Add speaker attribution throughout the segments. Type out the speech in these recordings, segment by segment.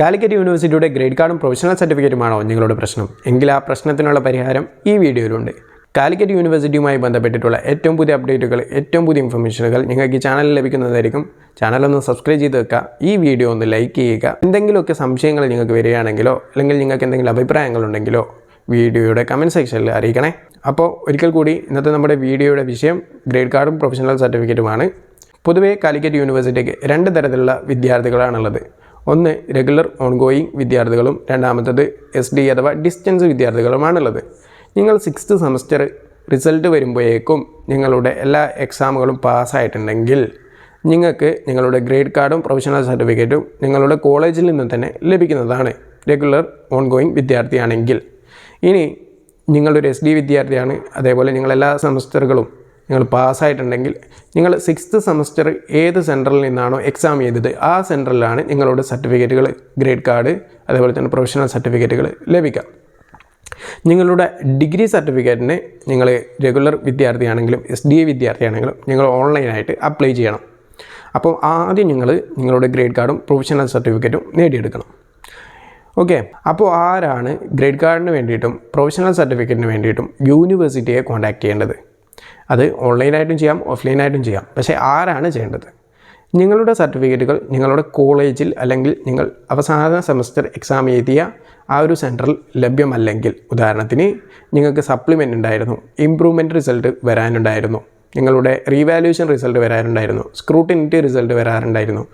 Speaker 1: കാലിക്കറ്റ് യൂണിവേഴ്സിറ്റിയുടെ ഗ്രേഡ് കാർഡും പ്രൊഫഷണൽ സർട്ടിഫിക്കറ്റുമാണോ നിങ്ങളുടെ പ്രശ്നം? എങ്കിൽ ആ പ്രശ്നത്തിനുള്ള പരിഹാരം ഈ വീഡിയോയിലുണ്ട്. കാലിക്കറ്റ് യൂണിവേഴ്സിറ്റിയുമായി ബന്ധപ്പെട്ടിട്ടുള്ള ഏറ്റവും പുതിയ അപ്ഡേറ്റുകൾ ഏറ്റവും പുതിയ ഇൻഫർമേഷനുകൾ നിങ്ങൾക്ക് ഈ ചാനലിൽ ലഭിക്കുന്നതായിരിക്കും. ചാനലൊന്ന് സബ്സ്ക്രൈബ് ചെയ്ത് വെക്കുക ഈ വീഡിയോ ഒന്ന് ലൈക്ക് ചെയ്യുക. എന്തെങ്കിലുമൊക്കെ സംശയങ്ങൾ നിങ്ങൾക്ക് വരികയാണെങ്കിലോ അല്ലെങ്കിൽ നിങ്ങൾക്ക് എന്തെങ്കിലും അഭിപ്രായങ്ങളുണ്ടെങ്കിലോ വീഡിയോയുടെ കമന്റ് സെക്ഷനിൽ അറിയിക്കണേ. അപ്പോൾ ഒരിക്കൽ കൂടി ഇന്നത്തെ നമ്മുടെ വീഡിയോയുടെ വിഷയം ഗ്രേഡ് കാർഡും പ്രൊഫഷണൽ സർട്ടിഫിക്കറ്റുമാണ്. പൊതുവേ കാലിക്കറ്റ് യൂണിവേഴ്സിറ്റിക്ക് രണ്ട് തരത്തിലുള്ള വിദ്യാർത്ഥികളാണുള്ളത്. ഒന്ന് റെഗുലർ ഓൺഗോയിങ് വിദ്യാർത്ഥികളും. രണ്ടാമത്തത് എസ് ഡി അഥവാ ഡിസ്റ്റൻസ് വിദ്യാർത്ഥികളുമാണുള്ളത്. നിങ്ങൾ സിക്സ്ത് സെമസ്റ്റർ റിസൾട്ട് വരുമ്പോഴേക്കും നിങ്ങളുടെ എല്ലാ എക്സാമുകളും പാസ്സായിട്ടുണ്ടെങ്കിൽ നിങ്ങൾക്ക് നിങ്ങളുടെ ഗ്രേഡ് കാർഡും പ്രൊഫഷണൽ സർട്ടിഫിക്കറ്റും നിങ്ങളുടെ കോളേജിൽ നിന്ന് തന്നെ ലഭിക്കുന്നതാണ്. റെഗുലർ ഓൺഗോയിങ് വിദ്യാർത്ഥിയാണെങ്കിൽ. ഇനി നിങ്ങളൊരു എസ് ഡി വിദ്യാർത്ഥിയാണ്. അതേപോലെ നിങ്ങൾ എല്ലാ സെമസ്റ്ററുകളും നിങ്ങൾ പാസ്സായിട്ടുണ്ടെങ്കിൽ നിങ്ങൾ സിക്സ്ത് സെമസ്റ്റർ ഏത് സെന്ററിൽ നിന്നാണോ എക്സാം ചെയ്തത് ആ സെന്ററിലാണ് നിങ്ങളുടെ സർട്ടിഫിക്കറ്റുകൾ ഗ്രേഡ് കാർഡ് അതേപോലെ തന്നെ പ്രൊഫഷണൽ സർട്ടിഫിക്കറ്റുകൾ ലഭിക്കുക. നിങ്ങളുടെ ഡിഗ്രി സർട്ടിഫിക്കറ്റിന് നിങ്ങൾ റെഗുലർ വിദ്യാർത്ഥിയാണെങ്കിലും എസ് ഡി എ വിദ്യാർത്ഥിയാണെങ്കിലും നിങ്ങൾ ഓൺലൈനായിട്ട് അപ്ലൈ ചെയ്യണം. അപ്പോൾ ആദ്യം നിങ്ങൾ നിങ്ങളുടെ ഗ്രേഡ് കാർഡും പ്രൊഫഷണൽ സർട്ടിഫിക്കറ്റും നേടിയെടുക്കണം. ഓക്കെ അപ്പോൾ ആരാണ് ഗ്രേഡ് കാർഡിന് വേണ്ടിയിട്ടും പ്രൊഫഷണൽ സർട്ടിഫിക്കറ്റിന് വേണ്ടിയിട്ടും യൂണിവേഴ്സിറ്റിയെ കോൺടാക്റ്റ് ചെയ്യേണ്ടത്? അത് ഓൺലൈനായിട്ടും ചെയ്യാം ഓഫ്ലൈനായിട്ടും ചെയ്യാം. പക്ഷേ ആരാണ് ചെയ്യേണ്ടത്? നിങ്ങളുടെ സർട്ടിഫിക്കറ്റുകൾ നിങ്ങളുടെ കോളേജിൽ അല്ലെങ്കിൽ നിങ്ങൾ അവസാന സെമസ്റ്റർ എക്സാം എഴുതിയ ആ ഒരു സെന്ററിൽ ലഭ്യമല്ലെങ്കിൽ ഉദാഹരണത്തിന് നിങ്ങൾക്ക് സപ്ലിമെന്റ് ഉണ്ടായിരുന്നു ഇമ്പ്രൂവ്മെന്റ് റിസൾട്ട് വരാനുണ്ടായിരുന്നു നിങ്ങളുടെ റീവാലുവേഷൻ റിസൾട്ട് വരാറുണ്ടായിരുന്നു സ്ക്രൂട്ടിനിറ്റി റിസൾട്ട് വരാറുണ്ടായിരുന്നു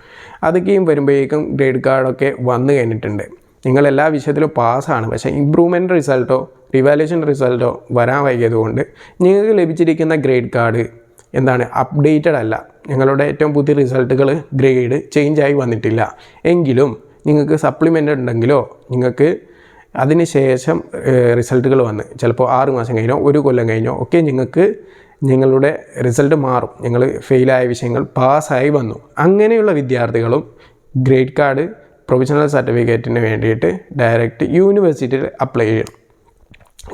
Speaker 1: അതൊക്കെയും വരുമ്പോഴേക്കും ഗ്രേഡ് കാർഡൊക്കെ വന്നു കഴിഞ്ഞിട്ടുണ്ട്. നിങ്ങൾ എല്ലാ വിഷയത്തിലും പാസ്സാണ് പക്ഷേ ഇമ്പ്രൂവ്മെന്റ് റിസൾട്ടോ റിവാലുവേഷൻ റിസൾട്ടോ വരാൻ വൈകിയതുകൊണ്ട് നിങ്ങൾക്ക് ലഭിച്ചിരിക്കുന്ന ഗ്രേഡ് കാർഡ് എന്താണ് അപ്ഡേറ്റഡ് അല്ല. ഞങ്ങളുടെ ഏറ്റവും പുതിയ റിസൾട്ടുകൾ ഗ്രേഡ് ചേഞ്ച് ആയി വന്നിട്ടില്ല. എങ്കിലും നിങ്ങൾക്ക് സപ്ലിമെന്റ് ഉണ്ടെങ്കിലോ നിങ്ങൾക്ക് അതിന് ശേഷം റിസൾട്ടുകൾ വന്ന്. ചിലപ്പോൾ ആറ് മാസം കഴിഞ്ഞോ ഒരു കൊല്ലം കഴിഞ്ഞോ ഒക്കെ നിങ്ങൾക്ക് നിങ്ങളുടെ റിസൾട്ട് മാറും. നിങ്ങൾ ഫെയിലായ വിഷയങ്ങൾ പാസ്സായി വന്നു. അങ്ങനെയുള്ള വിദ്യാർത്ഥികളും ഗ്രേഡ് കാർഡ് പ്രൊഫഷണൽ സർട്ടിഫിക്കറ്റിന് വേണ്ടിയിട്ട് ഡയറക്റ്റ് യൂണിവേഴ്സിറ്റിയിൽ അപ്ലൈ ചെയ്യണം.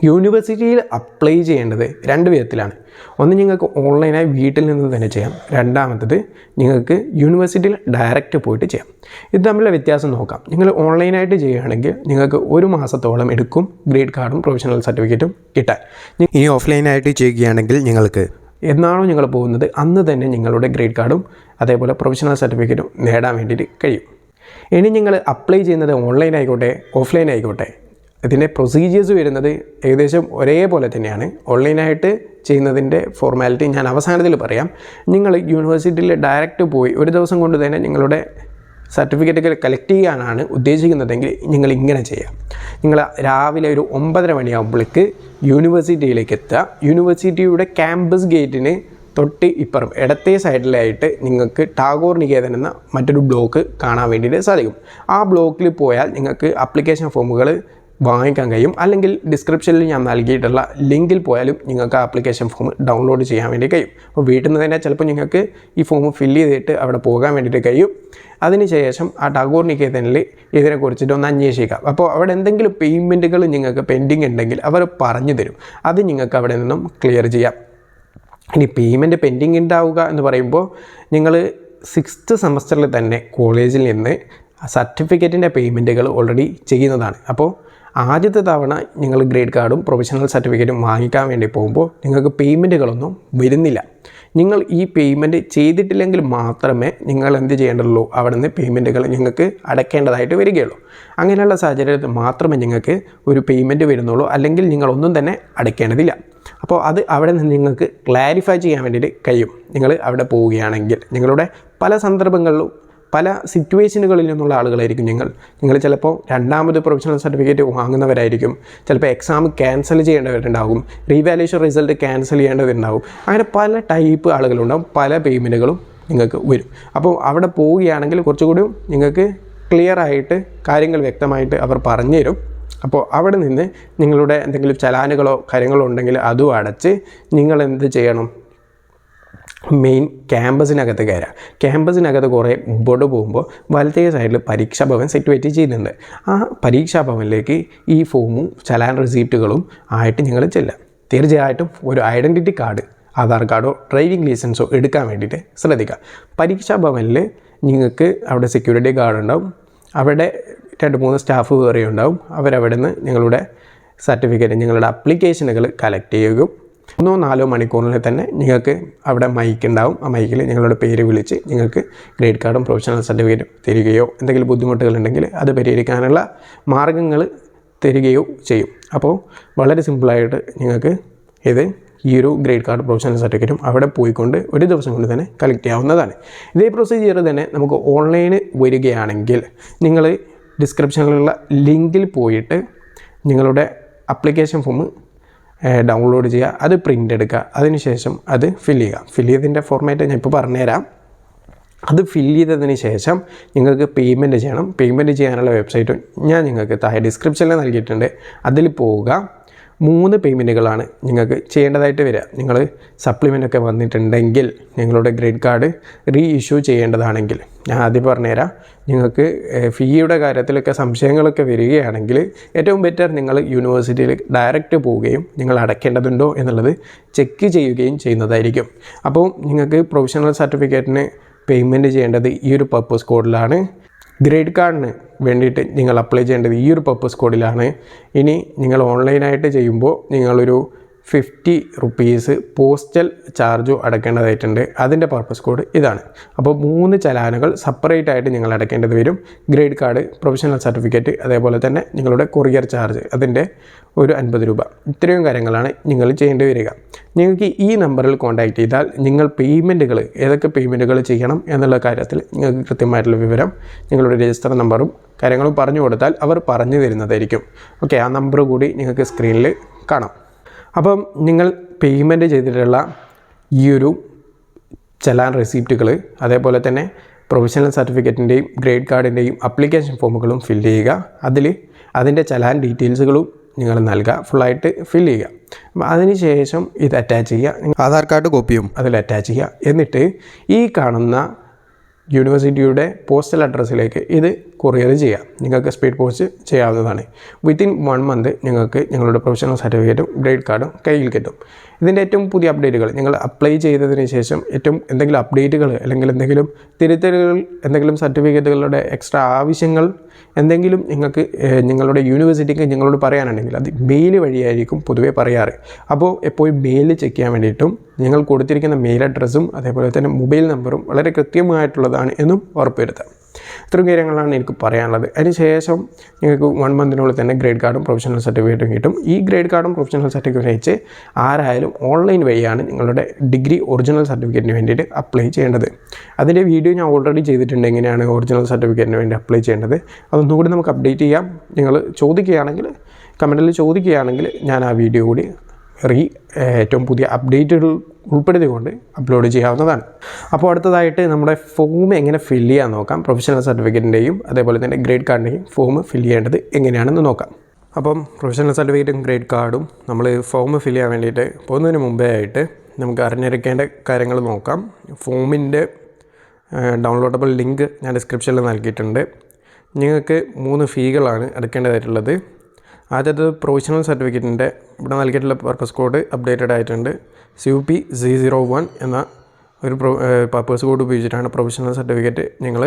Speaker 1: യൂണിവേഴ്സിറ്റിയിൽ അപ്ലൈ ചെയ്യേണ്ടത് രണ്ട് വിധത്തിലാണ്. ഒന്ന് നിങ്ങൾക്ക് ഓൺലൈനായി വീട്ടിൽ നിന്ന് തന്നെ ചെയ്യാം. രണ്ടാമത്തത് നിങ്ങൾക്ക് യൂണിവേഴ്സിറ്റിയിൽ ഡയറക്റ്റ് പോയിട്ട് ചെയ്യാം. ഇത് തമ്മിലുള്ള വ്യത്യാസം നോക്കാം. നിങ്ങൾ ഓൺലൈനായിട്ട് ചെയ്യുകയാണെങ്കിൽ നിങ്ങൾക്ക് ഒരു മാസത്തോളം എടുക്കും ഗ്രേഡ് കാർഡും പ്രൊഫഷണൽ സർട്ടിഫിക്കറ്റും കിട്ടാൻ.
Speaker 2: ഇനി ഓഫ്ലൈനായിട്ട് ചെയ്യുകയാണെങ്കിൽ നിങ്ങൾക്ക്
Speaker 1: എന്നാണോ നിങ്ങൾ പോകുന്നത്? അന്ന് തന്നെ നിങ്ങളുടെ ഗ്രേഡ് കാർഡും അതേപോലെ പ്രൊഫഷണൽ സർട്ടിഫിക്കറ്റും നേടാൻ വേണ്ടിയിട്ട് കഴിയും. ഇനി നിങ്ങൾ അപ്ലൈ ചെയ്യുന്നത് ഓൺലൈൻ ആയിക്കോട്ടെ ഓഫ്ലൈൻ ആയിക്കോട്ടെ. ഇതിന്റെ പ്രൊസീജിയേഴ്സ് വരുന്നത് ഏകദേശം ഒരേപോലെ തന്നെയാണ്. ഓൺലൈനായിട്ട് ചെയ്യുന്നതിന്റെ ഫോർമാലിറ്റി ഞാൻ അവസാനത്തിൽ പറയാം. നിങ്ങൾ യൂണിവേഴ്സിറ്റിയിൽ ഡയറക്റ്റ് പോയി ഒരു ദിവസം കൊണ്ട് തന്നെ നിങ്ങളുടെ സർട്ടിഫിക്കറ്റുകൾ കളക്ട് ചെയ്യാനാണ് ഉദ്ദേശിക്കുന്നതെങ്കിൽ നിങ്ങൾ ഇങ്ങനെ ചെയ്യാം. നിങ്ങൾ രാവിലെ ഒരു ഒമ്പതര മണിയാകുമ്പോഴേക്ക് യൂണിവേഴ്സിറ്റിയിലേക്ക് എത്തുക. യൂണിവേഴ്സിറ്റിയുടെ ക്യാമ്പസ് ഗേറ്റിന് തൊട്ട് ഇപ്പുറം ഇടത്തെ സൈഡിലായിട്ട് നിങ്ങൾക്ക് ടാഗോർ നികേതൻ എന്ന മറ്റൊരു ബ്ലോക്ക് കാണാൻ വേണ്ടിയിട്ട് സാധിക്കും. ആ ബ്ലോക്കിൽ പോയാൽ നിങ്ങൾക്ക് അപ്ലിക്കേഷൻ ഫോമുകൾ വാങ്ങിക്കാൻ കഴിയും. അല്ലെങ്കിൽ ഡിസ്ക്രിപ്ഷനിൽ ഞാൻ നൽകിയിട്ടുള്ള ലിങ്കിൽ പോയാലും നിങ്ങൾക്ക് ആപ്ലിക്കേഷൻ ഫോം ഡൗൺലോഡ് ചെയ്യാൻ വേണ്ടി കഴിയും. അപ്പോൾ വീട്ടിൽ നിന്ന് തന്നെ ചിലപ്പോൾ നിങ്ങൾക്ക് ഈ ഫോം ഫില്ല് ചെയ്തിട്ട് അവിടെ പോകാൻ വേണ്ടിയിട്ട് കഴിയും. അതിനുശേഷം ആ ടാഗോർ നികേതനിൽ ഇതിനെക്കുറിച്ചിട്ട് ഒന്ന് അന്വേഷിക്കാം. അപ്പോൾ അവിടെ എന്തെങ്കിലും പേയ്മെന്റുകൾ നിങ്ങൾക്ക് പെൻഡിങ് ഉണ്ടെങ്കിൽ അവർ പറഞ്ഞു തരും. അത് നിങ്ങൾക്ക് അവിടെ നിന്നും ക്ലിയർ ചെയ്യാം. ഇനി പേയ്മെന്റ് പെൻഡിങ് ഉണ്ടാവുക എന്ന് പറയുമ്പോൾ നിങ്ങൾ സിക്സ്ത് സെമസ്റ്ററിൽ തന്നെ കോളേജിൽ നിന്ന് സർട്ടിഫിക്കറ്റിന്റെ പേയ്മെന്റുകൾ ഓൾറെഡി ചെയ്യുന്നതാണ്. അപ്പോൾ ആദ്യത്തെ തവണ നിങ്ങൾ ഗ്രേഡ് കാർഡും പ്രൊഫഷണൽ സർട്ടിഫിക്കറ്റും വാങ്ങിക്കാൻ വേണ്ടി പോകുമ്പോൾ നിങ്ങൾക്ക് പേയ്മെന്റുകളൊന്നും വരുന്നില്ല. നിങ്ങൾ ഈ പേയ്മെന്റ് ചെയ്തിട്ടില്ലെങ്കിൽ മാത്രമേ നിങ്ങൾ എന്ത് ചെയ്യേണ്ടതുള്ളൂ? അവിടെ നിന്ന് പേയ്മെന്റുകൾ നിങ്ങൾക്ക് അടയ്ക്കേണ്ടതായിട്ട് വരികയുള്ളൂ. അങ്ങനെയുള്ള സാഹചര്യത്തിൽ മാത്രമേ നിങ്ങൾക്ക് ഒരു പേയ്മെന്റ് വരുന്നുള്ളൂ. അല്ലെങ്കിൽ നിങ്ങളൊന്നും തന്നെ അടയ്ക്കേണ്ടതില്ല. അപ്പോൾ അത് അവിടെ നിന്ന് നിങ്ങൾക്ക് ക്ലാരിഫൈ ചെയ്യാൻ വേണ്ടിയിട്ട് കഴിയും. നിങ്ങൾ അവിടെ പോവുകയാണെങ്കിൽ നിങ്ങളുടെ പല സന്ദർഭങ്ങളിലും പല സിറ്റുവേഷനുകളിൽ നിന്നുള്ള ആളുകളായിരിക്കും നിങ്ങൾ നിങ്ങൾ ചിലപ്പോൾ രണ്ടാമത് പ്രൊഫഷണൽ സർട്ടിഫിക്കറ്റ് വാങ്ങുന്നവരായിരിക്കും. ചിലപ്പോൾ എക്സാം ക്യാൻസൽ ചെയ്യേണ്ടവരുണ്ടാകും. റീവാലുവേഷൻ റിസൾട്ട് ക്യാൻസൽ ചെയ്യേണ്ടവരുണ്ടാകും. അങ്ങനെ പല ടൈപ്പ് ആളുകളുണ്ടാകും പല പേയ്മെന്റുകളും നിങ്ങൾക്ക് വരും. അപ്പോൾ അവിടെ പോവുകയാണെങ്കിൽ കുറച്ചുകൂടി നിങ്ങൾക്ക് ക്ലിയർ ആയിട്ട് കാര്യങ്ങൾ വ്യക്തമായിട്ട് അവർ പറഞ്ഞു തരും അപ്പോൾ അവിടെ നിന്ന് നിങ്ങളുടെ എന്തെങ്കിലും ചലാനുകളോ കാര്യങ്ങളോ ഉണ്ടെങ്കിൽ അതും അടച്ച് നിങ്ങൾ എന്ത് ചെയ്യണം? മെയിൻ ക്യാമ്പസിനകത്ത് കയറാം ക്യാമ്പസിനകത്ത് കുറേ മുമ്പോട്ട് പോകുമ്പോൾ വലത്തേ സൈഡിൽ പരീക്ഷാ ഭവൻ സെറ്റുവേറ്റ് ചെയ്യുന്നുണ്ട്. ആ പരീക്ഷാ ഭവനിലേക്ക് ഈ ഫോമും ചലാൻ റിസീപ്റ്റുകളും ആയിട്ട് ഞങ്ങൾ ചെല്ലാം തീർച്ചയായിട്ടും ഒരു ഐഡന്റിറ്റി കാർഡ് ആധാർ കാർഡോ ഡ്രൈവിംഗ് ലൈസൻസോ എടുക്കാൻ വേണ്ടിയിട്ട് ശ്രദ്ധിക്കുക. പരീക്ഷാ ഭവനിൽ നിങ്ങൾക്ക് അവിടെ സെക്യൂരിറ്റി ഗാർഡ് ഉണ്ടാവും. അവിടെ രണ്ട് മൂന്ന് സ്റ്റാഫ് വേറെ ഉണ്ടാവും. അവരവിടെ നിന്ന് നിങ്ങളുടെ സർട്ടിഫിക്കറ്റ് നിങ്ങളുടെ അപ്ലിക്കേഷനുകൾ കളക്ട് ചെയ്യുകയും മൂന്നോ നാലോ മണിക്കൂറിൽ തന്നെ നിങ്ങൾക്ക് അവിടെ മൈക്ക് ഉണ്ടാവും. ആ മൈക്കിൽ നിങ്ങളുടെ പേര് വിളിച്ച് നിങ്ങൾക്ക് ഗ്രേഡ് കാർഡും പ്രൊഫഷണൽ സർട്ടിഫിക്കറ്റും തരികയോ എന്തെങ്കിലും ബുദ്ധിമുട്ടുകളുണ്ടെങ്കിൽ അത് പരിഹരിക്കാനുള്ള മാർഗങ്ങൾ തരികയോ ചെയ്യും. അപ്പോൾ വളരെ സിമ്പിളായിട്ട് നിങ്ങൾക്ക് ഇത് ഈ ഒരു ഗ്രേഡ് കാർഡ് പ്രൊഫഷണൽ സർട്ടിഫിക്കറ്റും അവിടെ പോയിക്കൊണ്ട് ഒരു ദിവസം കൊണ്ട് തന്നെ കളക്ട് ചെയ്യാവുന്നതാണ്. ഇതേ പ്രൊസീജിയർ തന്നെ നമുക്ക് ഓൺലൈന് വരികയാണെങ്കിൽ നിങ്ങൾ ഡിസ്ക്രിപ്ഷനിലുള്ള ലിങ്കിൽ പോയിട്ട് നിങ്ങളുടെ അപ്ലിക്കേഷൻ ഫോം ഡൗൺലോഡ് ചെയ്യുക അത് പ്രിന്റ് എടുക്കുക. അതിനുശേഷം അത് ഫിൽ ചെയ്യുക. ഫിൽ ചെയ്തതിന്റെ ഫോർമാറ്റ് ഞാൻ ഇപ്പോൾ പറഞ്ഞുതരാം. അത് ഫിൽ ചെയ്തതിന് ശേഷം നിങ്ങൾക്ക് പേയ്മെന്റ് ചെയ്യണം. പേയ്മെന്റ് ചെയ്യാനുള്ള വെബ്സൈറ്റ് ഞാൻ നിങ്ങൾക്ക് താഴെ ഡിസ്ക്രിപ്ഷനിൽ നൽകിയിട്ടുണ്ട്. അതിൽ പോവുക. മൂന്ന് പേയ്മെന്റുകളാണ് നിങ്ങൾക്ക് ചെയ്യേണ്ടതായിട്ട് വരിക. നിങ്ങൾ സപ്ലിമെന്റ് ഒക്കെ വന്നിട്ടുണ്ടെങ്കിൽ നിങ്ങളുടെ ക്രെഡിറ്റ് കാർഡ് റീ ഇഷ്യൂ ചെയ്യേണ്ടതാണെങ്കിൽ ഞാൻ ആദ്യം പറഞ്ഞുതരാം. നിങ്ങൾക്ക് ഫീയുടെ കാര്യത്തിലൊക്കെ സംശയങ്ങളൊക്കെ വരികയാണെങ്കിൽ ഏറ്റവും ബെറ്റർ നിങ്ങൾ യൂണിവേഴ്സിറ്റിയിൽ ഡയറക്റ്റ് പോവുകയും നിങ്ങൾ അടയ്ക്കേണ്ടതുണ്ടോ എന്നുള്ളത് ചെക്ക് ചെയ്യുകയും ചെയ്യുന്നതായിരിക്കും. അപ്പോൾ നിങ്ങൾക്ക് പ്രൊഫഷണൽ സർട്ടിഫിക്കറ്റിന് പേയ്മെന്റ് ചെയ്യേണ്ടത് ഈ ഒരു പർപ്പസ് കോഡിലാണ് ഗ്രേഡ് കാർഡിന് വേണ്ടിയിട്ട് നിങ്ങൾ അപ്ലൈ ചെയ്യേണ്ടത് ഈ ഒരു പർപ്പസ് കോഡിലാണ്. ഇനി നിങ്ങൾ ഓൺലൈനായിട്ട് ചെയ്യുമ്പോൾ നിങ്ങളൊരു ഫിഫ്റ്റി റുപ്പീസ് പോസ്റ്റൽ ചാർജോ അടക്കേണ്ടതായിട്ടുണ്ട് അതിന്റെ പർപ്പസ് കോഡ് ഇതാണ്. അപ്പോൾ മൂന്ന് ചലാനുകൾ സെപ്പറേറ്റ് ആയിട്ട് നിങ്ങൾ അടയ്ക്കേണ്ടത് വരും. ഗ്രേഡ് കാർഡ് പ്രൊഫഷണൽ സർട്ടിഫിക്കറ്റ് അതേപോലെ തന്നെ നിങ്ങളുടെ കൊറിയർ ചാർജ് അതിന്റെ ഒരു അൻപത് രൂപ. ഇത്രയും കാര്യങ്ങളാണ് നിങ്ങൾ ചെയ്യേണ്ടി വരിക. നിങ്ങൾക്ക് ഈ നമ്പറിൽ കോൺടാക്റ്റ് ചെയ്താൽ നിങ്ങൾ പേയ്മെന്റുകൾ ഏതൊക്കെ പേയ്മെന്റുകൾ ചെയ്യണം എന്നുള്ള കാര്യത്തിൽ നിങ്ങൾക്ക് കൃത്യമായിട്ടുള്ള വിവരം നിങ്ങളുടെ രജിസ്റ്റർ നമ്പറും കാര്യങ്ങളും പറഞ്ഞു കൊടുത്താൽ അവർ പറഞ്ഞു തരുന്നതായിരിക്കും. ഓക്കെ ആ നമ്പർ കൂടി നിങ്ങൾക്ക് സ്ക്രീനിൽ കാണാം. അപ്പം നിങ്ങൾ പേയ്മെന്റ് ചെയ്തിട്ടുള്ള ഈ ഒരു ചലാൻ റെസിപ്റ്റുകൾ അതേപോലെ തന്നെ പ്രൊഫഷണൽ സർട്ടിഫിക്കറ്റിന്റെയും ഗ്രേഡ് കാർഡിന്റെയും അപ്ലിക്കേഷൻ ഫോമുകളും ഫില്ല് ചെയ്യുക. അതിൽ അതിന്റെ ചലാൻ ഡീറ്റെയിൽസുകളും നിങ്ങൾ നൽകുക. ഫുള്ളായിട്ട് ഫില്ല് ചെയ്യുക. അപ്പം അതിന് ശേഷം ഇത് അറ്റാച്ച് ചെയ്യുക.
Speaker 2: ആധാർ കാർഡ് കോപ്പിയും
Speaker 1: അതിൽ അറ്റാച്ച് ചെയ്യുക. എന്നിട്ട് ഈ കാണുന്ന യൂണിവേഴ്സിറ്റിയുടെ പോസ്റ്റൽ അഡ്രസ്സിലേക്ക് ഇത് കൊറിയർ ചെയ്യാം. നിങ്ങൾക്ക് സ്പീഡ് പോസ്റ്റ് ചെയ്യാവുന്നതാണ്. വിത്തിൻ വൺ മന്ത് നിങ്ങൾക്ക് നിങ്ങളുടെ പ്രൊഫഷണൽ സർട്ടിഫിക്കറ്റും ഗ്രേഡ് കാർഡും കയ്യിൽ കിട്ടും. ഇതിന്റെ ഏറ്റവും പുതിയ അപ്ഡേറ്റുകൾ നിങ്ങൾ അപ്ലൈ ചെയ്തതിന് ശേഷം ഏറ്റവും എന്തെങ്കിലും അപ്ഡേറ്റുകൾ അല്ലെങ്കിൽ എന്തെങ്കിലും തിരുത്തലുകൾ എന്തെങ്കിലും സർട്ടിഫിക്കറ്റുകളുടെ എക്സ്ട്രാ ആവശ്യങ്ങൾ എന്തെങ്കിലും നിങ്ങൾക്ക് നിങ്ങളുടെ യൂണിവേഴ്സിറ്റിക്ക് നിങ്ങളോട് പറയാനുണ്ടെങ്കിൽ അത് മെയിൽ വഴിയായിരിക്കും പൊതുവേ പറയാറ്. അപ്പോൾ എപ്പോഴും മെയിൽ ചെക്ക് ചെയ്യാൻ വേണ്ടിയിട്ടും നിങ്ങൾ കൊടുത്തിരിക്കുന്ന മെയിൽ അഡ്രസ്സും അതേപോലെ തന്നെ മൊബൈൽ നമ്പറും വളരെ കൃത്യമായിട്ടുള്ളതാണ് എന്നും ഉറപ്പുവരുത്താം. ഇത്രയും കാര്യങ്ങളാണ് എനിക്ക് പറയാനുള്ളത്. അതിനുശേഷം നിങ്ങൾക്ക് വൺ മന്തിനുള്ളിൽ തന്നെ ഗ്രേഡ് കാർഡും പ്രൊഫഷണൽ സർട്ടിഫിക്കറ്റും കിട്ടും. ഈ ഗ്രേഡ് കാർഡും പ്രൊഫഷണൽ സർട്ടിഫിക്കറ്റും അയച്ച് ആരായാലും ഓൺലൈൻ വഴിയാണ് നിങ്ങളുടെ ഡിഗ്രി ഒറിജിനൽ സർട്ടിഫിക്കറ്റിന് വേണ്ടിയിട്ട് അപ്ലൈ ചെയ്യേണ്ടത്. അതിന്റെ വീഡിയോ ഞാൻ ഓൾറെഡി ചെയ്തിട്ടുണ്ട് എങ്ങനെയാണ് ഒറിജിനൽ സർട്ടിഫിക്കറ്റിന് വേണ്ടി അപ്ലൈ ചെയ്യേണ്ടത്. അതൊന്നും കൂടി നമുക്ക് അപ്ഡേറ്റ് ചെയ്യാം. നിങ്ങൾ ചോദിക്കുകയാണെങ്കിൽ കമന്റിൽ ചോദിക്കുകയാണെങ്കിൽ ഞാൻ ആ വീഡിയോ കൂടി റീ ഏറ്റവും പുതിയ അപ്ഡേറ്റുകൾ ഉൾപ്പെടുത്തിക്കൊണ്ട് അപ്ലോഡ് ചെയ്യാവുന്നതാണ്. അപ്പോൾ അടുത്തതായിട്ട് നമ്മുടെ ഫോം എങ്ങനെ ഫില്ല് ചെയ്യാൻ നോക്കാം. പ്രൊഫഷണൽ സർട്ടിഫിക്കറ്റിന്റെയും അതേപോലെ തന്നെ ഗ്രേഡ് കാർഡിന്റെയും ഫോം ഫില്ല് ചെയ്യേണ്ടത് എങ്ങനെയാണെന്ന് നോക്കാം. അപ്പം പ്രൊഫഷണൽ സർട്ടിഫിക്കറ്റും ഗ്രേഡ് കാർഡും നമ്മൾ ഫോം ഫില്ല് ചെയ്യാൻ വേണ്ടിയിട്ട് പോകുന്നതിന് മുമ്പേ ആയിട്ട് നമുക്ക് അറിഞ്ഞിരിക്കേണ്ട കാര്യങ്ങൾ നോക്കാം. ഫോമിന്റെ ഡൗൺലോഡബിൾ ലിങ്ക് ഞാൻ ഡിസ്ക്രിപ്ഷനിൽ നൽകിയിട്ടുണ്ട്. നിങ്ങൾക്ക് മൂന്ന് ഫീകളാണ് അടയ്ക്കേണ്ടതായിട്ടുള്ളത് ആദ്യത്തെ പ്രൊവിഷണൽ സർട്ടിഫിക്കറ്റിന്റെ ഇവിടെ നൽകിയിട്ടുള്ള പർപ്പസ് കോഡ് അപ്ഡേറ്റഡ് ആയിട്ടുണ്ട്. C U P C zero one എന്ന ഒരു പർപ്പസ് കോഡ് ഉപയോഗിച്ചിട്ടാണ് പ്രൊവിഷണൽ സർട്ടിഫിക്കറ്റ് നിങ്ങൾ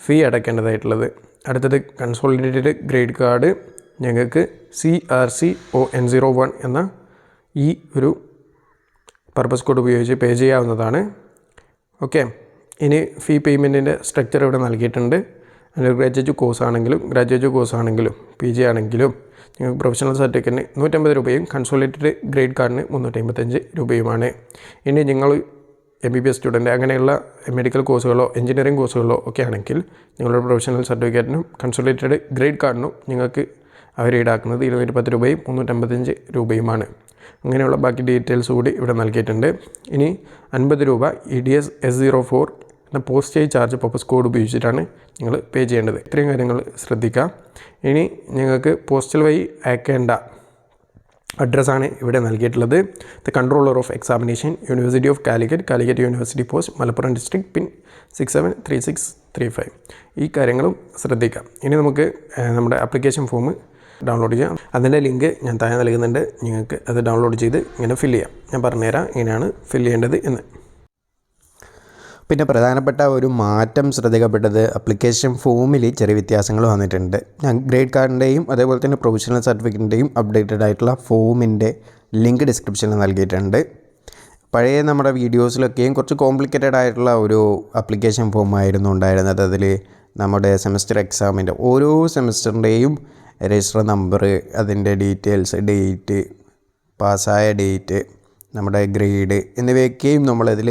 Speaker 1: ഫീ അടയ്ക്കേണ്ടതായിട്ടുള്ളത്. അടുത്തത് കൺസോളിഡേറ്റഡ് ഗ്രേഡ് കാർഡ് ഞങ്ങൾക്ക് C R C O N zero one എന്ന ഈ ഒരു പർപ്പസ് കോഡ് ഉപയോഗിച്ച് പേ ചെയ്യാവുന്നതാണ്. ഓക്കെ ഇനി ഫീ പേയ്മെന്റിന്റെ സ്ട്രക്ചർ ഇവിടെ നൽകിയിട്ടുണ്ട്. അണ്ടർ ഗ്രാജുവേറ്റ് കോഴ്സ് ആണെങ്കിലും ഗ്രാജുവേറ്റ് കോഴ്സ് ആണെങ്കിലും പി ജി ആണെങ്കിലും നിങ്ങൾക്ക് പ്രൊഫഷണൽ സർട്ടിഫിക്കറ്റിന് നൂറ്റമ്പത് രൂപയും കൺസോളിഡേറ്റഡ് ഗ്രേഡ് കാർഡിന് മുന്നൂറ്റി രൂപയുമാണ്. ഇനി നിങ്ങൾ M B B S student അങ്ങനെയുള്ള മെഡിക്കൽ കോഴ്സുകളോ എഞ്ചിനീയറിംഗ് കോഴ്സുകളോ ഒക്കെ ആണെങ്കിൽ നിങ്ങളുടെ പ്രൊഫഷണൽ സർട്ടിഫിക്കറ്റിനും കൺസോളിഡേറ്റഡ് ഗ്രേഡ് കാർഡിനും നിങ്ങൾക്ക് അവർ ഈടാക്കുന്നത് ഇരുന്നൂറ്റി രൂപയും മുന്നൂറ്റമ്പത്തഞ്ച് രൂപയുമാണ്. അങ്ങനെയുള്ള ബാക്കി ഡീറ്റെയിൽസ് കൂടി ഇവിടെ നൽകിയിട്ടുണ്ട്. ഇനി അൻപത് രൂപ E D S S zero four എന്ന പോസ്റ്റേജ് ചാർജ് പർപ്പസ് കോഡ് ഉപയോഗിച്ചിട്ടാണ് നിങ്ങൾ പേ ചെയ്യേണ്ടത്. ഇത്രയും കാര്യങ്ങൾ ശ്രദ്ധിക്കുക. ഇനി ഞങ്ങൾക്ക് പോസ്റ്റൽ വഴി അയക്കേണ്ട അഡ്രസ്സാണ് ഇവിടെ നൽകിയിട്ടുള്ളത്. The controller of examination university of Calicut Calicut university post Malappuram district pin six seven three six three five ഈ കാര്യങ്ങളും ശ്രദ്ധിക്കാം ഇനി നമുക്ക് നമ്മുടെ ആപ്ലിക്കേഷൻ ഫോം ഡൗൺലോഡ് ചെയ്യാം. അതിന്റെ ലിങ്ക് ഞാൻ താഴെ നൽകുന്നുണ്ട്. നിങ്ങൾക്ക് അത് ഡൗൺലോഡ് ചെയ്ത് ഇങ്ങനെ ഫില്ല് ചെയ്യാം. ഞാൻ പറഞ്ഞുതരാം ഇങ്ങനെയാണ് ഫില്ല് ചെയ്യേണ്ടത് എന്ന്. പിന്നെ പ്രധാനപ്പെട്ട ഒരു മാറ്റം ശ്രദ്ധിക്കപ്പെട്ടത് അപ്ലിക്കേഷൻ ഫോമിൽ ചെറിയ വ്യത്യാസങ്ങൾ വന്നിട്ടുണ്ട്. ഗ്രേഡ് കാർഡിന്റെയും അതേപോലെ തന്നെ പ്രൊവിഷണൽ സർട്ടിഫിക്കറ്റിന്റെയും അപ്ഡേറ്റഡ് ആയിട്ടുള്ള ഫോമിന്റെ ലിങ്ക് ഡിസ്ക്രിപ്ഷനിൽ നൽകിയിട്ടുണ്ട്. പഴയ നമ്മുടെ വീഡിയോസിലൊക്കെയും കുറച്ച് കോംപ്ലിക്കേറ്റഡ് ആയിട്ടുള്ള ഒരു അപ്ലിക്കേഷൻ ഫോം ആയിരുന്നു ഉണ്ടായിരുന്നത്. അതിൽ നമ്മുടെ സെമസ്റ്റർ എക്സാമിന്റെ ഓരോ സെമസ്റ്ററിന്റെയും രജിസ്റ്റർ നമ്പർ അതിന്റെ ഡീറ്റെയിൽസ് ഡേറ്റ് പാസ്സായ ഡേറ്റ് നമ്മുടെ ഗ്രേഡ് എന്നിവയൊക്കെയും നമ്മളതിൽ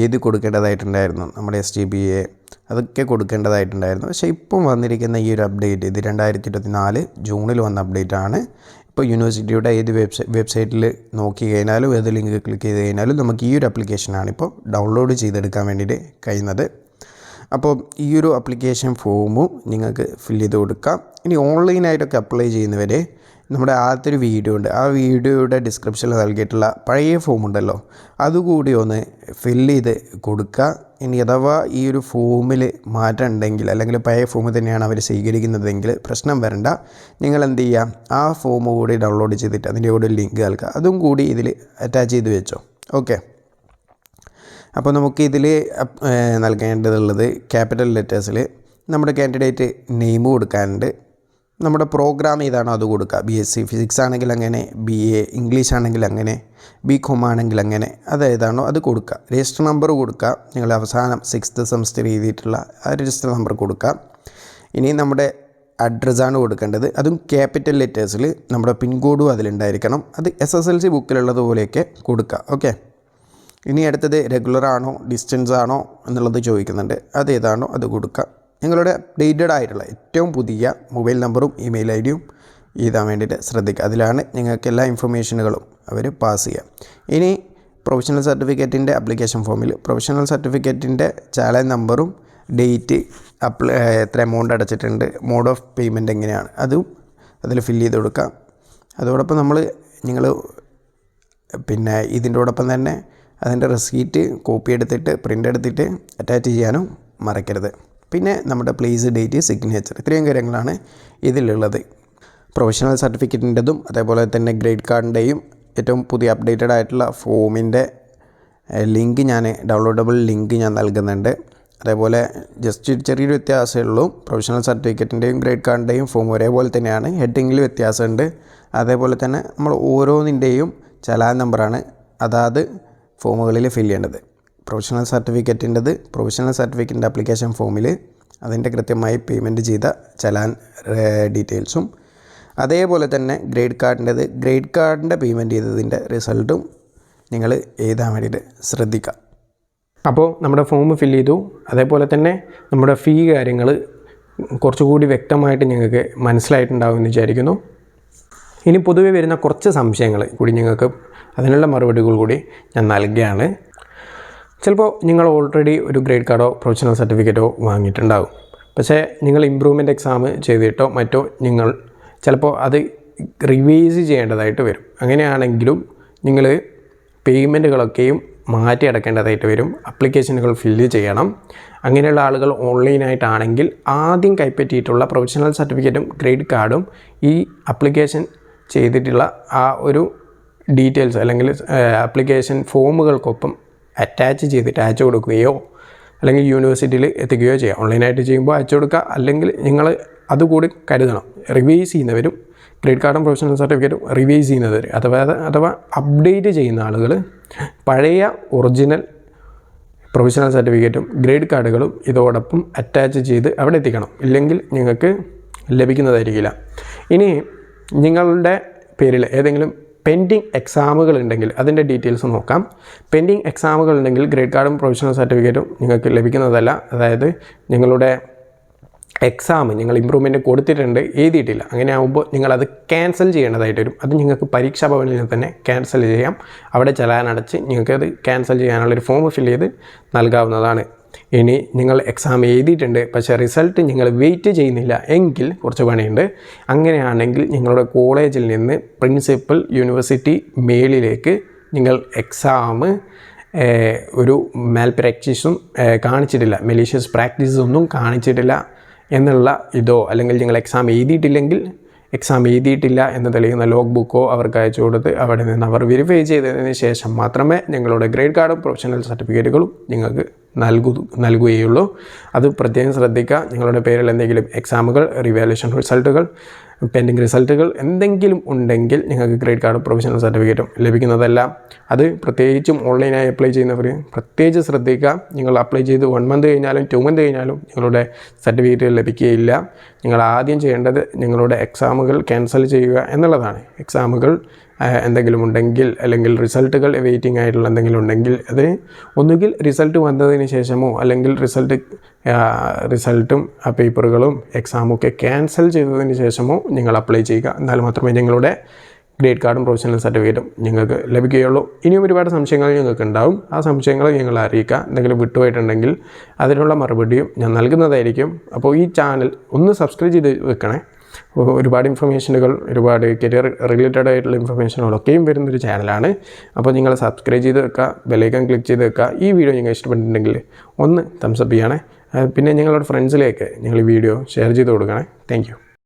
Speaker 1: എഴുതി കൊടുക്കേണ്ടതായിട്ടുണ്ടായിരുന്നു നമ്മുടെ എസ് ടി ബി എ. അതൊക്കെ കൊടുക്കേണ്ടതായിട്ടുണ്ടായിരുന്നു. പക്ഷേ ഇപ്പം വന്നിരിക്കുന്ന ഈ ഒരു അപ്ഡേറ്റ് ഇത് രണ്ടായിരത്തി ഇരുപത്തി നാല് ജൂണിൽ വന്ന അപ്ഡേറ്റ് ആണ് ഇപ്പോൾ യൂണിവേഴ്സിറ്റിയുടെ ഏത് വെബ്സൈ വെബ്സൈറ്റിൽ നോക്കി കഴിഞ്ഞാലും ഏത് ലിങ്ക് ക്ലിക്ക് ചെയ്ത് കഴിഞ്ഞാലും നമുക്ക് ഈ ഒരു ആപ്ലിക്കേഷനാണ് ഇപ്പോൾ ഡൗൺലോഡ് ചെയ്തെടുക്കാൻ വേണ്ടിയിട്ട് കഴിയുന്നത്. അപ്പോൾ ഈ ഒരു അപ്ലിക്കേഷൻ ഫോമും നിങ്ങൾക്ക് ഫില്ല് ചെയ്ത് കൊടുക്കാം. ഇനി ഓൺലൈനായിട്ടൊക്കെ അപ്ലൈ ചെയ്യുന്നവരെ നമ്മുടെ ആദ്യത്തെ ഒരു വീഡിയോ ഉണ്ട്. ആ വീഡിയോയുടെ ഡിസ്ക്രിപ്ഷനിൽ നൽകിയിട്ടുള്ള പഴയ ഫോം ഉണ്ടല്ലോ. അതുകൂടി ഒന്ന് ഫില്ല് ചെയ്ത് കൊടുക്കുക ഇനി അഥവാ ഈ ഒരു ഫോമിൽ മാറ്റം ഉണ്ടെങ്കിൽ അല്ലെങ്കിൽ പഴയ ഫോം തന്നെയാണ് അവർ സ്വീകരിക്കുന്നതെങ്കിൽ പ്രശ്നം വരണ്ട. നിങ്ങൾ എന്ത് ചെയ്യുക ആ ഫോം കൂടി ഡൗൺലോഡ് ചെയ്തിട്ട് അതിന്റെ കൂടെ ലിങ്ക് നൽകുക അതും കൂടി ഇതിൽ അറ്റാച്ച് ചെയ്ത് വെച്ചോ. ഓക്കെ അപ്പോൾ നമുക്ക് ഇതിൽ നൽകേണ്ടതുള്ളത് ക്യാപിറ്റൽ ലെറ്റേഴ്സിൽ നമ്മുടെ കാൻഡിഡേറ്റ് നെയിം കൊടുക്കാനുണ്ട്. നമ്മുടെ പ്രോഗ്രാം ഏതാണോ? അത് കൊടുക്കുക. ബി എസ് സി ഫിസിക്സ് ആണെങ്കിൽ അങ്ങനെ ബി എ ഇംഗ്ലീഷ് ആണെങ്കിൽ അങ്ങനെ ബി കോം ആണെങ്കിൽ അങ്ങനെ അത് ഏതാണോ അത് കൊടുക്കുക. രജിസ്റ്റർ നമ്പർ കൊടുക്കുക. നിങ്ങൾ അവസാനം സിക്സ്ത് സെമസ്റ്റർ എഴുതിയിട്ടുള്ള ആ രജിസ്റ്റർ നമ്പർ കൊടുക്കുക. ഇനി നമ്മുടെ അഡ്രസ്സാണ് കൊടുക്കേണ്ടത്. അതും ക്യാപിറ്റൽ ലെറ്റേഴ്സിൽ നമ്മുടെ പിൻകോഡും അതിലുണ്ടായിരിക്കണം. അത് എസ് എസ് എൽ സി ബുക്കിലുള്ളതുപോലെയൊക്കെ കൊടുക്കുക. ഓക്കെ ഇനി അടുത്തത് റെഗുലർ ആണോ ഡിസ്റ്റൻസ് ആണോ എന്നുള്ളത് ചോദിക്കുന്നുണ്ട്. അതേതാണോ അത് കൊടുക്കുക. നിങ്ങളുടെ അപ്ഡേറ്റഡ് ആയിട്ടുള്ള ഏറ്റവും പുതിയ മൊബൈൽ നമ്പറും ഇമെയിൽ ഐ ഡിയും എഴുതാൻ വേണ്ടിയിട്ട് ശ്രദ്ധിക്കുക. അതിലാണ് നിങ്ങൾക്ക് എല്ലാ ഇൻഫർമേഷനുകളും അവർ പാസ് ചെയ്യുക. ഇനി പ്രൊഫഷണൽ സർട്ടിഫിക്കറ്റിന്റെ അപ്ലിക്കേഷൻ ഫോമിൽ പ്രൊഫഷണൽ സർട്ടിഫിക്കറ്റിന്റെ ചാലഞ്ച് നമ്പറും ഡേറ്റ് അപ്ലൈ എത്ര എമൗണ്ട് അടച്ചിട്ടുണ്ട് മോഡ് ഓഫ് പേയ്മെന്റ് എങ്ങനെയാണ് അതും അതിൽ ഫില്ല് ചെയ്ത് കൊടുക്കാം. അതോടൊപ്പം നമ്മൾ നിങ്ങൾ പിന്നെ ഇതിന്റോടൊപ്പം തന്നെ അതിന്റെ റെസീറ്റ് കോപ്പി എടുത്തിട്ട് പ്രിന്റ് എടുത്തിട്ട് അറ്റാച്ച് ചെയ്യാനും മറക്കരുത്. പിന്നെ നമ്മുടെ പ്ലേസ് ഡേറ്റ് സിഗ്നേച്ചർ ഇത്രയും കാര്യങ്ങളാണ് ഇതിലുള്ളത്. പ്രൊഫഷണൽ സർട്ടിഫിക്കറ്റിന്റെതും അതേപോലെ തന്നെ ഗ്രേഡ് കാർഡിന്റെയും ഏറ്റവും പുതിയ അപ്ഡേറ്റഡ് ആയിട്ടുള്ള ഫോമിന്റെ ലിങ്ക് ഞാൻ ഡൗൺലോഡബിൾ ലിങ്ക് ഞാൻ നൽകുന്നുണ്ട്. അതേപോലെ ജസ്റ്റ് ചെറിയൊരു വ്യത്യാസമേ ഉള്ളൂ. പ്രൊഫഷണൽ സർട്ടിഫിക്കറ്റിന്റെയും ഗ്രേഡ് കാർഡിന്റെയും ഫോം ഒരേപോലെ തന്നെയാണ്. ഹെഡിങ്ങിൽ വ്യത്യാസമുണ്ട്. അതേപോലെ തന്നെ നമ്മൾ ഓരോന്നിന്റെയും ചലാൻ നമ്പറാണ് അതാത് ഫോമുകളിൽ ഫില്ല് ചെയ്യേണ്ടത്. പ്രൊഫഷണൽ സർട്ടിഫിക്കറ്റിന്റെത് പ്രൊഫഷണൽ സർട്ടിഫിക്കറ്റിന്റെ ആപ്ലിക്കേഷൻ ഫോമിൽ അതിന്റെ കൃത്യമായി പേയ്മെന്റ് ചെയ്ത ചലാൻ ഡീറ്റെയിൽസും. അതേപോലെ തന്നെ ഗ്രേഡ് കാർഡിന്റെത് ഗ്രേഡ് കാർഡിന്റെ പേയ്മെന്റ് ചെയ്തതിന്റെ റിസൾട്ടും നിങ്ങൾ എഴുതാൻ വേണ്ടിയിട്ട് ശ്രദ്ധിക്കുക
Speaker 3: അപ്പോൾ നമ്മുടെ ഫോം ഫിൽ ചെയ്തു. അതേപോലെ തന്നെ നമ്മുടെ ഫീ കാര്യങ്ങൾ കുറച്ചുകൂടി വ്യക്തമായിട്ട് ഞങ്ങൾക്ക് മനസ്സിലായിട്ടുണ്ടാകും എന്ന് വിചാരിക്കുന്നു. ഇനി പൊതുവെ വരുന്ന കുറച്ച് സംശയങ്ങൾ കൂടി ഞങ്ങൾക്ക് അതിനുള്ള മറുപടികൾ കൂടി ഞാൻ നൽകുകയാണ്. ചിലപ്പോൾ നിങ്ങൾ ഓൾറെഡി ഒരു ഗ്രേഡ് കാർഡോ പ്രൊഫഷണൽ സർട്ടിഫിക്കറ്റോ വാങ്ങിയിട്ടുണ്ടാകും പക്ഷേ നിങ്ങൾ ഇമ്പ്രൂവ്മെന്റ് എക്സാം ചെയ്തിട്ടോ മറ്റോ നിങ്ങൾ ചിലപ്പോൾ അത് റിവൈസ് ചെയ്യേണ്ടതായിട്ട് വരും. അങ്ങനെയാണെങ്കിലും നിങ്ങൾ പേയ്മെന്റുകളൊക്കെയും മാറ്റി അടക്കേണ്ടതായിട്ട് വരും. അപ്ലിക്കേഷനുകൾ ഫില്ല് ചെയ്യണം. അങ്ങനെയുള്ള ആളുകൾ ഓൺലൈനായിട്ടാണെങ്കിൽ ആദ്യം കൈപ്പറ്റിയിട്ടുള്ള പ്രൊഫഷണൽ സർട്ടിഫിക്കറ്റും ഗ്രേഡ് കാർഡും ഈ അപ്ലിക്കേഷൻ ചെയ്തിട്ടുള്ള ആ ഒരു ഡീറ്റെയിൽസ് അല്ലെങ്കിൽ ആപ്ലിക്കേഷൻ ഫോമുകൾക്കൊപ്പം അറ്റാച്ച് ചെയ്തിട്ട് അയച്ചു കൊടുക്കുകയോ അല്ലെങ്കിൽ യൂണിവേഴ്സിറ്റിയിൽ എത്തിക്കുകയോ ചെയ്യാം. ഓൺലൈനായിട്ട് ചെയ്യുമ്പോൾ അയച്ചു കൊടുക്കുക. അല്ലെങ്കിൽ നിങ്ങൾ അതുകൂടി കരുതണം. റിവൈസ് ചെയ്യുന്നവരും ക്രെഡിറ്റ് കാർഡും പ്രൊഫഷണൽ സർട്ടിഫിക്കറ്റും റിവൈസ് ചെയ്യുന്നവർ അഥവാ അഥവാ അപ്ഡേറ്റ് ചെയ്യുന്ന ആളുകൾ പഴയ ഒറിജിനൽ പ്രൊഫഷണൽ സർട്ടിഫിക്കറ്റും ഗ്രേഡ് കാർഡുകളും ഇതോടൊപ്പം അറ്റാച്ച് ചെയ്ത് അവിടെ എത്തിക്കണം. ഇല്ലെങ്കിൽ നിങ്ങൾക്ക് ലഭിക്കുന്നതായിരിക്കില്ല. ഇനി നിങ്ങളുടെ പേരിൽ ഏതെങ്കിലും പെൻഡിങ് എക്സാമുകൾ ഉണ്ടെങ്കിൽ അതിന്റെ ഡീറ്റെയിൽസ് നോക്കാം. പെൻഡിങ് എക്സാമുകൾ ഉണ്ടെങ്കിൽ ഗ്രേഡ് കാർഡും പ്രൊവിഷണൽ സർട്ടിഫിക്കറ്റും നിങ്ങൾക്ക് ലഭിക്കുന്നതല്ല. അതായത് നിങ്ങളുടെ എക്സാം നിങ്ങൾ ഇമ്പ്രൂവ്മെന്റ് കൊടുത്തിട്ടുണ്ട് എഴുതിയിട്ടില്ല. അങ്ങനെ ആകുമ്പോൾ നിങ്ങളത് ക്യാൻസൽ ചെയ്യേണ്ടതായിട്ട് വരും. അത് നിങ്ങൾക്ക് പരീക്ഷാ ഭവനിൽ തന്നെ ക്യാൻസൽ ചെയ്യാം. അവിടെ ചലാനടച്ച് നിങ്ങൾക്കത് ക്യാൻസൽ ചെയ്യാനുള്ളൊരു ഫോം ഫില്ല് ചെയ്ത് നൽകാവുന്നതാണ്. ഇനി നിങ്ങൾ എക്സാം എഴുതിയിട്ടുണ്ട് പക്ഷേ റിസൾട്ട് നിങ്ങൾ വെയിറ്റ് ചെയ്യുന്നില്ല എങ്കിൽ കുറച്ച് പണിയുണ്ട്. അങ്ങനെയാണെങ്കിൽ നിങ്ങളുടെ കോളേജിൽ നിന്ന് പ്രിൻസിപ്പൽ യൂണിവേഴ്സിറ്റി മേളിലേക്ക് നിങ്ങൾ എക്സാം ഒരു മാൽ പ്രാക്ടീസും കാണിച്ചിട്ടില്ല മെലീഷ്യസ് പ്രാക്ടീസ് ഒന്നും കാണിച്ചിട്ടില്ല എന്നുള്ള ഇതോ അല്ലെങ്കിൽ നിങ്ങൾ എക്സാം എഴുതിയിട്ടില്ലെങ്കിൽ എക്സാം എഴുതിയിട്ടില്ല എന്ന് തെളിയുന്ന ലോഗ് ബുക്കോ അവർക്ക് അയച്ചു കൊടുത്ത് അവിടെ നിന്ന് അവർ വെരിഫൈ ചെയ്തതിന് ശേഷം മാത്രമേ നിങ്ങളുടെ ഗ്രേഡ് കാർഡും പ്രൊഫഷണൽ സർട്ടിഫിക്കറ്റുകളും നിങ്ങൾക്ക്
Speaker 1: നൽകു നൽകുകയുള്ളൂ. അത് പ്രത്യേകം ശ്രദ്ധിക്കുക. നിങ്ങളുടെ പേരിൽ എന്തെങ്കിലും എക്സാമുകൾ റിവാലുവേഷൻ റിസൾട്ടുകൾ പെൻഡിങ് റിസൾട്ടുകൾ എന്തെങ്കിലും ഉണ്ടെങ്കിൽ നിങ്ങൾക്ക് ക്രെഡിറ്റ് കാർഡ് പ്രൊഫഷണൽ സർട്ടിഫിക്കറ്റും ലഭിക്കുന്നതല്ല. അത് പ്രത്യേകിച്ചും ഓൺലൈനായി അപ്ലൈ ചെയ്യുന്നവർ പ്രത്യേകിച്ച് ശ്രദ്ധിക്കുക. നിങ്ങൾ അപ്ലൈ ചെയ്ത് വൺ മന്ത് കഴിഞ്ഞാലും ടു മന്ത് കഴിഞ്ഞാലും നിങ്ങളുടെ സർട്ടിഫിക്കറ്റ് ലഭിക്കുകയില്ല. നിങ്ങൾ ആദ്യം ചെയ്യേണ്ടത് നിങ്ങളുടെ എക്സാമുകൾ ക്യാൻസൽ ചെയ്യുക എന്നുള്ളതാണ്. എക്സാമുകൾ എന്തെങ്കിലും ഉണ്ടെങ്കിൽ അല്ലെങ്കിൽ റിസൾട്ടുകൾ വെയിറ്റിംഗ് ആയിട്ടുള്ള എന്തെങ്കിലും ഉണ്ടെങ്കിൽ അത് ഒന്നുകിൽ റിസൾട്ട് വന്നതിന് ശേഷമോ അല്ലെങ്കിൽ റിസൾട്ട് റിസൾട്ടും പേപ്പറുകളും എക്സാമും ഒക്കെ ക്യാൻസൽ ചെയ്തതിന് ശേഷമോ നിങ്ങൾ അപ്ലൈ ചെയ്യുക. എന്നാൽ മാത്രമേ നിങ്ങളുടെ ഗ്രേഡ് കാർഡും പ്രൊഫഷണൽ സർട്ടിഫിക്കറ്റും നിങ്ങൾക്ക് ലഭിക്കുകയുള്ളൂ. ഇനിയും ഒരുപാട് സംശയങ്ങൾ ഞങ്ങൾക്ക് ഉണ്ടാവും. ആ സംശയങ്ങൾ ഞങ്ങൾ അറിയിക്കുക. എന്തെങ്കിലും വിട്ടുപോയിട്ടുണ്ടെങ്കിൽ അതിനുള്ള മറുപടിയും ഞാൻ നൽകുന്നതായിരിക്കും. അപ്പോൾ ഈ ചാനൽ ഒന്ന് സബ്സ്ക്രൈബ് ചെയ്ത് വെക്കണേ. ഒരുപാട് ഇൻഫർമേഷനുകൾ ഒരുപാട് കരിയർ റിലേറ്റഡ് ആയിട്ടുള്ള ഇൻഫർമേഷനുകളൊക്കെയും വരുന്നൊരു ചാനലാണ് അപ്പോൾ നിങ്ങൾ സബ്സ്ക്രൈബ് ചെയ്ത് വെക്കുക ബെലൈക്കൺ ക്ലിക്ക് ചെയ്ത് വെക്കുക. ഈ വീഡിയോ നിങ്ങൾ ഇഷ്ടപ്പെട്ടിട്ടുണ്ടെങ്കിൽ ഒന്ന് തംസപ്പ് ചെയ്യണേ. പിന്നെ ഞങ്ങളുടെ ഫ്രണ്ട്സിലേക്ക് നിങ്ങൾ ഈ വീഡിയോ ഷെയർ ചെയ്ത് കൊടുക്കണേ. താങ്ക്